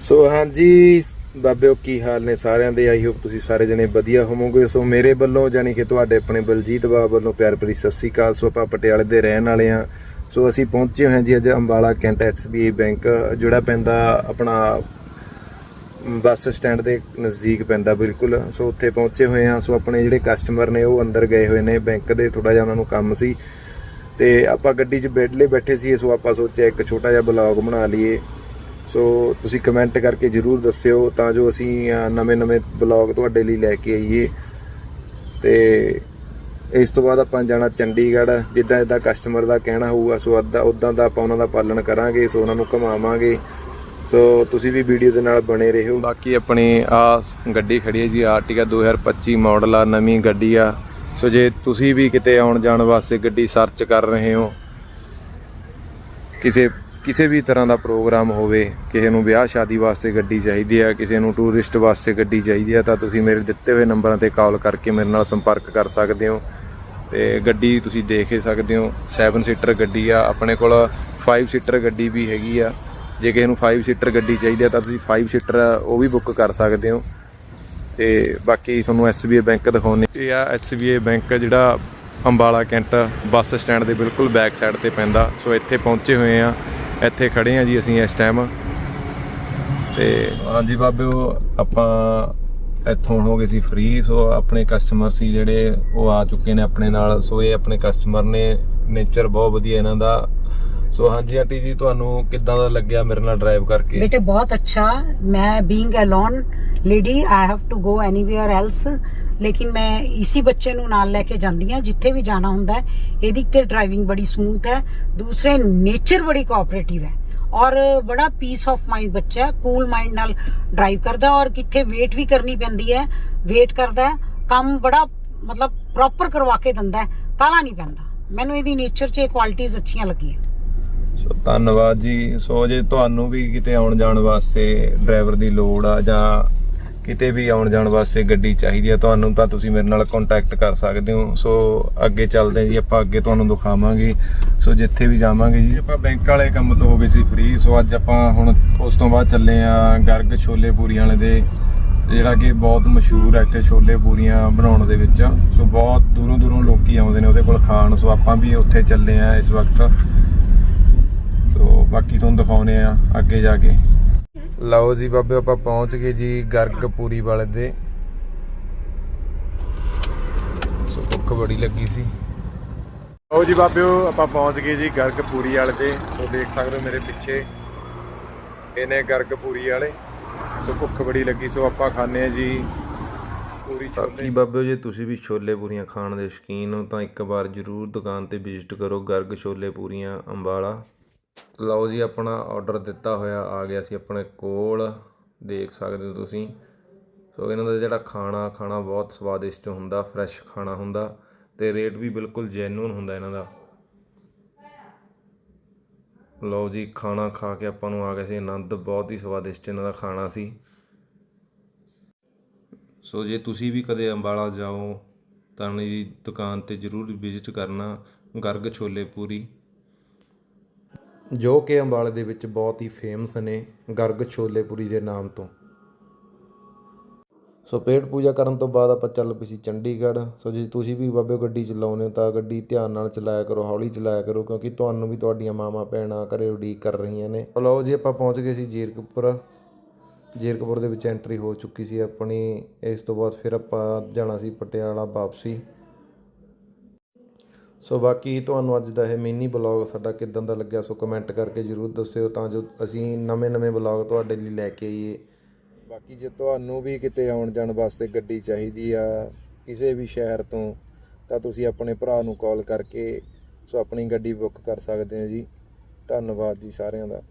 ਸੋ ਹਾਂਜੀ, ਬਾਬਿਓ ਕੀ ਹਾਲ ਨੇ ਸਾਰਿਆਂ ਦੇ? ਆਈ ਹੋਪ ਤੁਸੀਂ ਸਾਰੇ ਜਣੇ ਵਧੀਆ ਹੋਵੋਗੇ। ਸੋ ਮੇਰੇ ਵੱਲੋਂ ਜਾਨੀ ਕਿ ਤੁਹਾਡੇ ਆਪਣੇ ਬਲਜੀਤ ਬਾਬ ਵੱਲੋਂ ਪਿਆਰ ਭਰੀ ਸਤਿ ਸ੍ਰੀ ਅਕਾਲ। ਸੋ ਆਪਾਂ ਪਟਿਆਲੇ ਦੇ ਰਹਿਣ ਵਾਲੇ ਆ ਸੋ ਅਸੀਂ ਪਹੁੰਚੇ ਹੋਏ ਹਾਂ ਜੀ ਅੱਜ ਅੰਬਾਲਾ ਕੈਂਟ ਐਸਬੀਆਈ ਬੈਂਕ, ਜਿਹੜਾ ਪੈਂਦਾ ਆਪਣਾ ਬੱਸ ਸਟੈਂਡ ਦੇ ਨਜ਼ਦੀਕ ਪੈਂਦਾ ਬਿਲਕੁਲ। ਸੋ ਉੱਥੇ ਪਹੁੰਚੇ ਹੋਏ ਆ ਸੋ ਆਪਣੇ ਜਿਹੜੇ ਕਸਟਮਰ ਨੇ ਉਹ ਅੰਦਰ ਗਏ ਹੋਏ ਨੇ। ਬੈਂਕ ਦੇ ਥੋੜਾ ਜਿਹਾ ਉਹਨਾਂ ਨੂੰ ਕੰਮ ਸੀ। ਤੇ ਆਪਾਂ ਗੱਡੀ 'ਚ ਬੈਠਲੇ ਬੈਠੇ ਸੀ ਸੋ ਆਪਾਂ ਸੋਚਿਆ ਇੱਕ ਛੋਟਾ ਜਿਹਾ ਬਲੌਗ ਬਣਾ ਲਈਏ। ਸੋ ਤੁਸੀਂ ਕਮੈਂਟ ਕਰਕੇ ਜਰੂਰ ਦੱਸਿਓ ਤਾਂ ਜੋ ਅਸੀਂ ਨਵੇਂ-ਨਵੇਂ ਬਲੌਗ ਤੁਹਾਡੇ ਲਈ ਲੈ ਕੇ ਆਈਏ। ਤੇ ਇਸ ਤੋਂ ਬਾਅਦ ਆਪਾਂ ਜਾਣਾ ਚੰਡੀਗੜ੍ਹ, ਜਿੱਦਾਂ ਜਿੱਦਾਂ ਕਸਟਮਰ ਦਾ ਕਹਿਣਾ ਹੋਊਗਾ, ਸੋ ਅੱਦਾ ਉਦਾਂ ਦਾ ਆਪਾਂ ਉਹਨਾਂ ਦਾ ਪਾਲਣ ਕਰਾਂਗੇ, ਸੋ ਉਹਨਾਂ ਨੂੰ ਘੁਮਾਵਾਂਗੇ। ਸੋ ਤੁਸੀਂ ਵੀ ਵੀਡੀਓ ਦੇ ਨਾਲ ਬਣੇ ਰਹੋ। ਬਾਕੀ ਆਪਣੀ ਆ ਗੱਡੀ ਖੜੀ ਹੈ ਜੀ ਆਰਟੀਕਾ 2025 ਮਾਡਲ ਆ, ਨਵੀਂ ਗੱਡੀ ਆ। ਸੋ ਜੇ ਤੁਸੀਂ ਵੀ ਕਿਤੇ ਆਉਣ ਜਾਣ ਵਾਸਤੇ ਗੱਡੀ ਸਰਚ ਕਰ ਰਹੇ ਹੋ, ਕਿਸੇ ਕਿਸੇ ਵੀ ਤਰ੍ਹਾਂ ਦਾ ਪ੍ਰੋਗਰਾਮ ਹੋਵੇ, ਕਿਸੇ ਨੂੰ ਵਿਆਹ ਸ਼ਾਦੀ ਵਾਸਤੇ ਗੱਡੀ ਚਾਹੀਦੀ ਹੈ ਕਿਸੇ ਨੂੰ ਟੂਰਿਸਟ ਵਾਸਤੇ ਗੱਡੀ ਚਾਹੀਦੀ ਹੈ ਤਾਂ ਤੁਸੀਂ ਮੇਰੇ ਦਿੱਤੇ ਹੋਏ ਨੰਬਰਾਂ ਤੇ ਕਾਲ ਕਰਕੇ ਮੇਰੇ ਨਾਲ ਸੰਪਰਕ ਕਰ ਸਕਦੇ ਹੋ ਤੇ ਗੱਡੀ ਤੁਸੀਂ ਦੇਖ ਹੀ ਸਕਦੇ ਹੋ। 7 ਸੀਟਰ ਗੱਡੀ ਆ, ਆਪਣੇ ਕੋਲ 5 ਸੀਟਰ ਗੱਡੀ ਵੀ ਹੈਗੀ ਆ। ਜੇ ਕਿਸੇ ਨੂੰ 5 ਸੀਟਰ ਗੱਡੀ ਚਾਹੀਦੀ ਆ, ਤਾਂ ਤੁਸੀਂ 5 ਸੀਟਰ ਉਹ ਵੀ ਬੁੱਕ ਕਰ ਸਕਦੇ ਹੋ। ਤੇ ਬਾਕੀ ਤੁਹਾਨੂੰ SBI ਬੈਂਕ ਦਿਖਾਉਣੀ ਇਹ ਆ SBI ਬੈਂਕ ਜਿਹੜਾ ਅੰਬਾਲਾ ਕੈਂਟ ਬੱਸ ਸਟੈਂਡ ਦੇ ਬਿਲਕੁਲ ਬੈਕ ਸਾਈਡ ਤੇ ਪੈਂਦਾ। ਸੋ ਇੱਥੇ ਪਹੁੰਚੇ ਹੋਏ ਆ। ਇੱਥੇ ਖੜੇ ਆ ਜੀ ਅਸੀਂ ਇਸ ਟਾਈਮ ਤੇ ਹਾਂਜੀ ਬਾਬਿਓ ਆਪਾਂ ਇੱਥੋਂ ਹੋ ਗਏ ਸੀ ਫ੍ਰੀ ਸੋ ਆਪਣੇ ਕਸਟਮਰ ਸੀ ਜਿਹੜੇ, ਉਹ ਆ ਚੁੱਕੇ ਨੇ ਆਪਣੇ ਨਾਲ। ਸੋ ਇਹ ਆਪਣੇ ਕਸਟਮਰ ਨੇ ਨੇਚਰ ਬਹੁਤ ਵਧੀਆ ਇਹਨਾਂ ਦਾ। ਸੋ ਹਾਂਜੀ ਆਂਟੀ ਜੀ, ਤੁਹਾਨੂੰ ਕਿੱਦਾਂ ਦਾ ਲੱਗਿਆ ਮੇਰੇ ਨਾਲ ਡਰਾਈਵ ਕਰਕੇ? ਬੇਟੇ, ਬਹੁਤ ਅੱਛਾ। ਮੈਂ being alone lady I have to go anywhere else ਲੇਕਿਨ ਮੈਂ ਇਸੇ ਬੱਚੇ ਨੂੰ ਨਾਲ ਲੈ ਕੇ ਜਾਂਦੀ ਆ ਜਿੱਥੇ ਵੀ ਜਾਣਾ ਹੁੰਦਾ ਹੈ। ਇਹਦੀ ਤੇ ਡਰਾਈਵਿੰਗ ਬੜੀ ਸਮੂਥ ਹੈ। ਦੂਸਰੇ ਨੇਚਰ ਬੜੀ ਕੋਆਪਰੇਟਿਵ ਹੈ। ਔਰ ਬੜਾ ਪੀਸ ਆਫ ਮਾਈਂਡ ਬੱਚਾ ਹੈ। ਕੂਲ ਮਾਈਂਡ ਨਾਲ ਡਰਾਈਵ ਕਰਦਾ ਔਰ ਕਿੱਥੇ ਵੇਟ ਵੀ ਕਰਨੀ ਪੈਂਦੀ ਹੈ। ਵੇਟ ਕਰਦਾ ਕੰਮ ਬੜਾ, ਮਤਲਬ ਪ੍ਰੋਪਰ ਕਰਵਾ ਕੇ ਦਿੰਦਾ ਕਾਲਾ ਨਹੀਂ ਪੈਂਦਾ। ਮੈਨੂੰ ਇਹਦੀ ਨੇਚਰ 'ਚ ਇਹ ਕੁਆਲਿਟੀਆਂ ਅੱਛੀਆਂ ਲੱਗੀਆਂ। ਸੋ ਧੰਨਵਾਦ ਜੀ। ਸੋ ਜੇ ਤੁਹਾਨੂੰ ਵੀ ਕਿਤੇ ਆਉਣ ਜਾਣ ਵਾਸਤੇ ਡਰਾਈਵਰ ਦੀ ਲੋੜ ਆ ਜਾਂ ਕਿਤੇ ਵੀ ਆਉਣ ਜਾਣ ਵਾਸਤੇ ਗੱਡੀ ਚਾਹੀਦੀ ਆ, ਤੁਹਾਨੂੰ ਤਾਂ ਤੁਸੀਂ ਮੇਰੇ ਨਾਲ ਕੰਟੈਕਟ ਕਰ ਸਕਦੇ ਹੋ। ਸੋ ਅੱਗੇ ਚੱਲਦੇ ਜੀ, ਆਪਾਂ ਅੱਗੇ ਤੁਹਾਨੂੰ ਦਿਖਾਵਾਂਗੇ। ਸੋ ਜਿੱਥੇ ਵੀ ਜਾਵਾਂਗੇ ਜੀ, ਆਪਾਂ ਬੈਂਕ ਵਾਲੇ ਕੰਮ ਤੋਂ ਹੋ ਗਏ ਸੀ ਫ੍ਰੀ ਸੋ ਅੱਜ ਆਪਾਂ ਹੁਣ ਉਸ ਤੋਂ ਬਾਅਦ ਚੱਲੇ ਆ ਗਰਗ ਛੋਲੇ ਪੂਰੀਆਂ ਵਾਲੇ ਦੇ, ਜਿਹੜਾ ਕਿ ਬਹੁਤ ਮਸ਼ਹੂਰ ਹੈ ਇੱਥੇ ਛੋਲੇ ਪੂਰੀਆਂ ਬਣਾਉਣ ਦੇ ਵਿੱਚ। ਸੋ ਬਹੁਤ ਦੂਰੋਂ ਦੂਰੋਂ ਲੋਕੀ ਆਉਂਦੇ ਨੇ ਉਹਦੇ ਕੋਲ ਖਾਣ। ਸੋ ਆਪਾਂ ਵੀ ਉੱਥੇ ਚੱਲੇ ਆ ਇਸ ਵਕਤ। ਬਾਕੀ ਤੁਹਾਨੂੰ ਦਿਖਾਉਨੇ ਆ ਅੱਗੇ ਜਾ ਕੇ। ਲਓ ਜੀ ਬਾਬੇ ਆਪਾਂ ਪਹੁੰਚ ਗਏ ਜੀ ਗਰਗਪੂਰੀ ਵਾਲੇ ਦੇ। ਸੋ ਭੁੱਖ ਬੜੀ ਲੱਗੀ ਸੀ। ਲਓ ਜੀ ਬਾਬਿਓ ਆਪਾਂ ਪਹੁੰਚ ਗਏ ਜੀ ਗਰਗਪੂਰੀ ਵਾਲੇ ਦੇ। ਸੋ ਦੇਖ ਸਕਦੇ ਹੋ ਮੇਰੇ ਪਿੱਛੇ ਇਹਨੇ ਗਰਗਪੂਰੀ ਵਾਲੇ। ਸੋ ਭੁੱਖ ਬੜੀ ਲੱਗੀ ਸੋ ਆਪਾਂ ਖਾਣੇ ਆ ਜੀ ਪੂਰੀ ਛੋਲੇ। ਬਾਬਿਓ ਜੇ ਤੁਸੀਂ ਵੀ ਛੋਲੇ ਪੂਰੀਆਂ ਖਾਣ ਦੇ ਸ਼ੌਕੀਨ ਹੋ ਤਾਂ ਇੱਕ ਵਾਰ ਜ਼ਰੂਰ ਦੁਕਾਨ ਤੇ ਵਿਜ਼ਿਟ ਕਰੋ ਗਰਗ ਛੋਲੇ ਪੂਰੀਆਂ ਅੰਬਾਲਾ। ਲਓ ਜੀ, ਆਪਣਾ ਆਰਡਰ ਦਿੱਤਾ ਹੋਇਆ, ਆ ਗਿਆ ਸੀ ਆਪਣੇ ਕੋਲ, ਦੇਖ ਸਕਦੇ ਹੋ ਤੁਸੀਂ। ਸੋ ਇਹਨਾਂ ਦਾ ਜਿਹੜਾ ਖਾਣਾ ਖਾਣਾ ਬਹੁਤ ਸਵਾਦਿਸ਼ਟ ਹੁੰਦਾ ਫਰੈਸ਼ ਖਾਣਾ ਹੁੰਦਾ ਤੇ ਰੇਟ ਵੀ ਬਿਲਕੁਲ ਜੈਨੂਨ ਹੁੰਦਾ ਇਹਨਾਂ ਦਾ। ਲਓ ਜੀ, ਖਾਣਾ ਖਾ ਕੇ ਆਪਾਂ ਨੂੰ ਆ ਗਿਆ ਸੀ, ਆਨੰਦ ਬਹੁਤ ਹੀ ਸਵਾਦਿਸ਼ਟ ਇਹਨਾਂ ਦਾ ਖਾਣਾ ਸੀ। ਸੋ ਜੇ ਤੁਸੀਂ ਵੀ ਕਦੇ ਅੰਬਾਲਾ ਜਾਓ, ਤਾਂ ਇਹਨਾਂ ਦੀ ਦੁਕਾਨ ਤੇ ਜ਼ਰੂਰ ਵਿਜ਼ਿਟ ਕਰਨਾ, ਗਰਗ ਛੋਲੇ ਪੂਰੀ। ਜੋ ਕਿ ਅੰਬਾਲੇ ਦੇ ਵਿੱਚ ਬਹੁਤ ਹੀ ਫੇਮਸ ਨੇ ਗਰਗ ਛੋਲੇਪੁਰੀ ਦੇ ਨਾਮ ਤੋਂ। ਸੋ ਪੇਟ ਪੂਜਾ ਕਰਨ ਤੋਂ ਬਾਅਦ ਆਪਾਂ ਚੱਲ ਪਏ ਸੀ ਚੰਡੀਗੜ੍ਹ। ਸੋ ਜੇ ਤੁਸੀਂ ਵੀ ਬਾਬੇ ਗੱਡੀ ਚਲਾਉਂਦੇ ਹੋ ਤਾਂ ਗੱਡੀ ਧਿਆਨ ਨਾਲ ਚਲਾਇਆ ਕਰੋ, ਹੌਲੀ ਚਲਾਇਆ ਕਰੋ, ਕਿਉਂਕਿ ਤੁਹਾਨੂੰ ਵੀ ਤੁਹਾਡੀਆਂ ਮਾਵਾਂ, ਭੈਣਾਂ ਘਰੇ ਉਡੀਕ ਕਰ ਰਹੀਆਂ ਨੇ। ਲਓ ਜੀ ਆਪਾਂ ਪਹੁੰਚ ਗਏ ਸੀ ਜੀਰਕਪੁਰ। ਜੀਰਕਪੁਰ ਦੇ ਵਿੱਚ ਐਂਟਰੀ ਹੋ ਚੁੱਕੀ ਸੀ ਆਪਣੀ। ਇਸ ਤੋਂ ਬਾਅਦ ਫਿਰ ਆਪਾਂ ਜਾਣਾ ਸੀ ਪਟਿਆਲਾ ਵਾਪਸੀ। ਸੋ ਬਾਕੀ ਤੁਹਾਨੂੰ ਅੱਜ ਦਾ ਇਹ ਮਿੰਨੀ ਬਲੌਗ ਸਾਡਾ ਕਿਦਾਂ ਦਾ ਲੱਗਿਆ, ਸੋ ਕਮੈਂਟ ਕਰਕੇ ਜਰੂਰ ਦੱਸਿਓ ਤਾਂ ਜੋ ਅਸੀਂ ਨਵੇਂ-ਨਵੇਂ ਬਲੌਗ ਤੁਹਾਡੇ ਲਈ ਲੈ ਕੇ ਆਈਏ। ਬਾਕੀ ਜੇ ਤੁਹਾਨੂੰ ਵੀ ਕਿਤੇ ਆਉਣ ਜਾਣ ਵਾਸਤੇ ਗੱਡੀ ਚਾਹੀਦੀ ਆ ਕਿਸੇ ਵੀ ਸ਼ਹਿਰ ਤੋਂ, ਤਾਂ ਤੁਸੀਂ ਆਪਣੇ ਭਰਾ ਨੂੰ ਕਾਲ ਕਰਕੇ ਸੋ ਆਪਣੀ ਗੱਡੀ ਬੁੱਕ ਕਰ ਸਕਦੇ ਹੋ ਜੀ। ਧੰਨਵਾਦ ਜੀ ਸਾਰਿਆਂ ਦਾ।